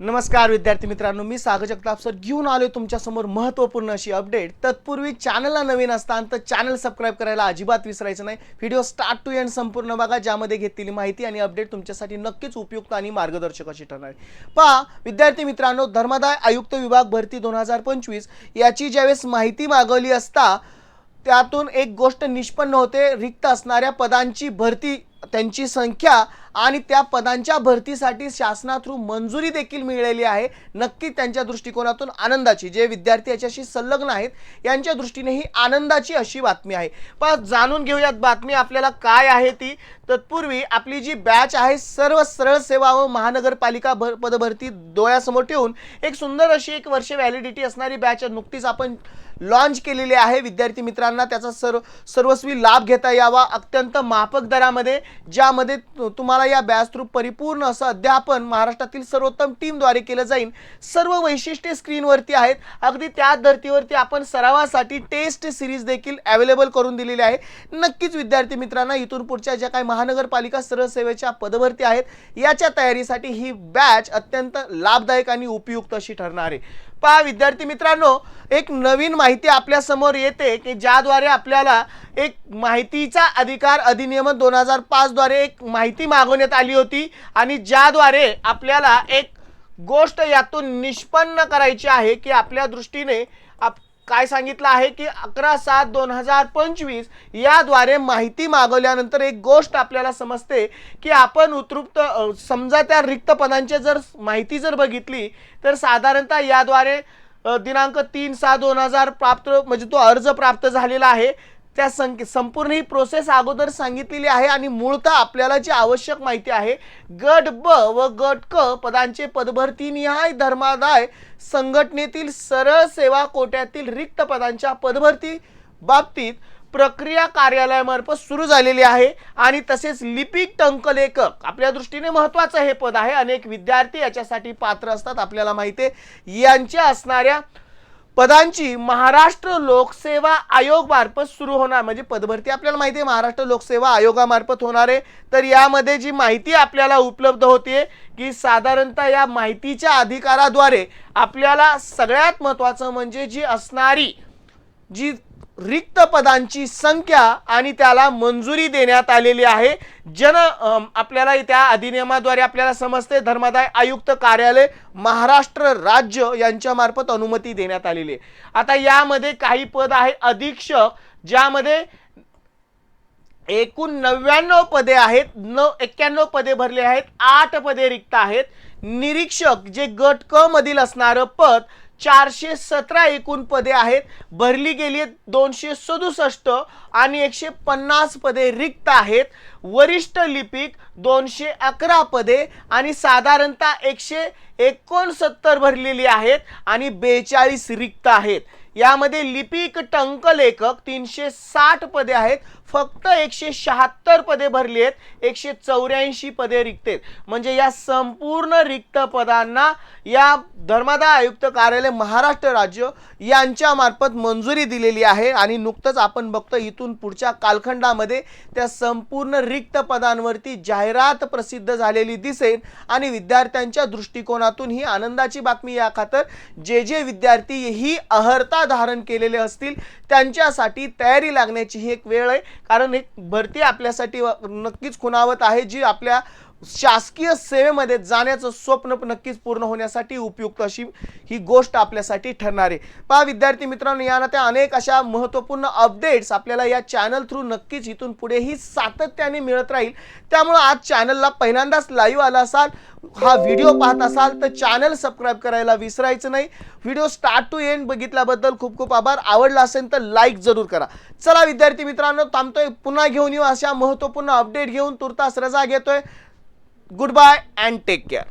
नमस्कार विद्यार्थी मित्रांनो. मी सागर जगताप सर घेऊन आलो तुमच्यासमोर महत्त्वपूर्ण अशी अपडेट तत्पूर्वी चॅनलला नवीन असताना तर चॅनल सबस्क्राईब करायला अजिबात विसरायचं नाही. व्हिडिओ स्टार्ट टू एंड संपूर्ण बघा ज्यामध्ये घेतलेली माहिती आणि अपडेट तुमच्यासाठी नक्कीच उपयुक्त आणि मार्गदर्शक अशी ठरणार पहा विद्यार्थी मित्रांनो धर्मादाय आयुक्त विभाग भरती दोन हजार पंचवीस याची ज्यावेळेस माहिती मागवली असता त्यातून एक गोष्ट निष्पन्न होते. रिक्त असणाऱ्या पदांची भरती त्यांची संख्या आणि त्या पदांच्या भरतीसाठी शासना थ्रू मंजुरी देखील मिळालेली आहे. नक्की त्यांच्या दृष्टिकोनातून आनंदाची जे विद्यार्थी याच्याशी संलग्न आहेत यांच्या दृष्टीने ही आनंदाची अशी बातमी आहे. पण जाणून घेऊयात बातमी आपल्याला काय आहे ती. तत्पूर्वी आपली जी बॅच आहे सर्व सरळ सेवा व महानगरपालिका भर पदभरती डोळ्यासमोर ठेवून एक सुंदर अशी एक वर्ष व्हॅलिडिटी असणारी बॅच नुकतीच आपण लॉन्च केलेली आहे. विद्यार्थी मित्रांना त्याचा सर्व सर्वस्वी लाभ घेता यावा अत्यंत माफक दरामध्ये ज्यामध्ये तुम्हाला तुम्हाला या बॅच थ्रू परिपूर्ण असं अध्यापन महाराष्ट्रातील सर्वोत्तम टीमद्वारे केलं जाईल. सर्व वैशिष्ट्ये स्क्रीनवरती आहेत. अगदी त्या धर्तीवरती आपण सरावासाठी टेस्ट सिरीज देखील अवेलेबल करून दिलेली आहे. नक्कीच विद्यार्थी मित्रांना इथून पुढच्या ज्या काही महानगरपालिका सरळ सेवेच्या पदभरती आहेत याच्या तयारीसाठी ही बॅच अत्यंत लाभदायक आणि उपयुक्त अशी ठरणार आहे. पहा विद्यार्थी मित्रांनो एक नवीन माहिती आपल्यासमोर येते की ज्याद्वारे आपल्याला एक माहितीचा अधिकार अधिनियम दोन हजार पाचद्वारे एक माहिती मागवण्यात आली होती आणि ज्याद्वारे आपल्याला एक गोष्ट यातून निष्पन्न करायची आहे की आपल्या दृष्टीने आप काय सांगितलं आहे की अकरा सात दोन हजार पंचवीस याद्वारे माहिती मागवल्यानंतर एक गोष्ट आपल्याला समजते की आपण उत्तृप्त समजा त्या रिक्त पदांची जर माहिती जर बघितली तर साधारणतः याद्वारे दिनांक तीन सहा दोन हजार प्राप्त म्हणजे तो अर्ज प्राप्त झालेला आहे. त्या संख्ये संपूर्ण ही प्रोसेस अगोदर सांगितलेली आहे आणि मूळतः आपल्याला जी आवश्यक माहिती आहे गट ब व गट क पदांचे पदभरतीनिहाय धर्मादाय संघटनेतील सरळ सेवा कोट्यातील रिक्त पदांच्या पदभरती बाबतीत प्रक्रिया कार्यालयामार्फत सुरू झालेली आहे आणि तसेच लिपिक टंकलेखक आपल्या दृष्टीने महत्वाचं हे पद आहे. अनेक विद्यार्थी याच्यासाठी पात्र असतात आपल्याला माहिती आहे. यांच्या असणाऱ्या पदांची महाराष्ट्र लोकसेवा आयोग मार्फत सुरू होणार. म्हणजे पदभरती आपल्याला माहिती आहे महाराष्ट्र लोकसेवा आयोगामार्फत होणार आहे. तर यामध्ये जी माहिती आपल्याला उपलब्ध होते की साधारणतः या माहितीच्या अधिकाराद्वारे आपल्याला सगळ्यात महत्त्वाचं म्हणजे जी असणारी जी रिक्त पदांची संख्या आणि त्याला मंजुरी देण्यात आलेली आहे. जन आपल्याला त्या अधिनियमाद्वारे आपल्याला समजते धर्मादाय आयुक्त कार्यालय महाराष्ट्र राज्य यांच्यामार्फत अनुमती देण्यात आलेली आहे. आता यामध्ये काही पद आहे अधीक्षक ज्यामध्ये एकूण नव्याण्णव पदे आहेत न एक्क्याण्णव पदे भरले आहेत आठ पदे रिक्त आहेत. निरीक्षक जे गट क मधील असणारं पद चारशे सतरा एकूण पदे आहेत. भरली गेली आहेत दोनशे सदुसष्ट आणि एकशे पन्नास पदे रिक्त आहेत. वरिष्ठ लिपिक दोनशे अकरा पदे आणि साधारणतः एकशे एकोणसत्तर भरलेली आहेत आणि बेचाळीस रिक्त आहेत. यामध्ये लिपिक टंकलेखक तीनशे साठ पदे आहेत. फक्त एकशे शहात्तर पदे भरली आहेत. एकशे चौऱ्याऐंशी पदे रिक्त आहेत म्हणजे या संपूर्ण रिक्त पदांना या धर्मादाय आयुक्त कार्यालय महाराष्ट्र राज्य यांच्यामार्फत मंजुरी दिलेली आहे. आणि नुकतंच आपण बघतो इथून पुढच्या कालखंडामध्ये त्या संपूर्ण रिक्त पदांवरती जाहिरात प्रसिद्ध झालेली दिसेल. आणि विद्यार्थ्यांच्या दृष्टिकोनातून ही आनंदाची बातमी या खातर. जे जे विद्यार्थी ही अहर्ता धारण केलेले असतील त्यांच्यासाठी तयारी लागण्याची ही एक वेळ आहे. कारण एक भरती आपल्यासाठी नक्कीच खुणावत आहे जी आपल्या शासकीय सेवेमध्ये जाण्याचं स्वप्न नक्कीच पूर्ण होण्यासाठी उपयुक्त अशी ही गोष्ट आपल्यासाठी ठरणार आहे. पहा विद्यार्थी मित्रांनो या त्या अनेक अशा महत्त्वपूर्ण अपडेट्स आपल्याला या चॅनल थ्रू नक्कीच इथून पुढेही सातत्याने मिळत राहील. त्यामुळं आज चॅनलला पहिल्यांदाच लाईव्ह आला असाल हा व्हिडिओ पाहत असाल तर चॅनल सबस्क्राईब करायला विसरायचं नाही. व्हिडिओ स्टार्ट टू एंड बघितल्याबद्दल खूप खूप आभार. आवडला असेल तर लाईक जरूर करा. चला विद्यार्थी मित्रांनो थांबतोय. पुन्हा घेऊन येऊ अशा महत्त्वपूर्ण अपडेट घेऊन तुर्तास रजा घेतोय. goodbye and take care.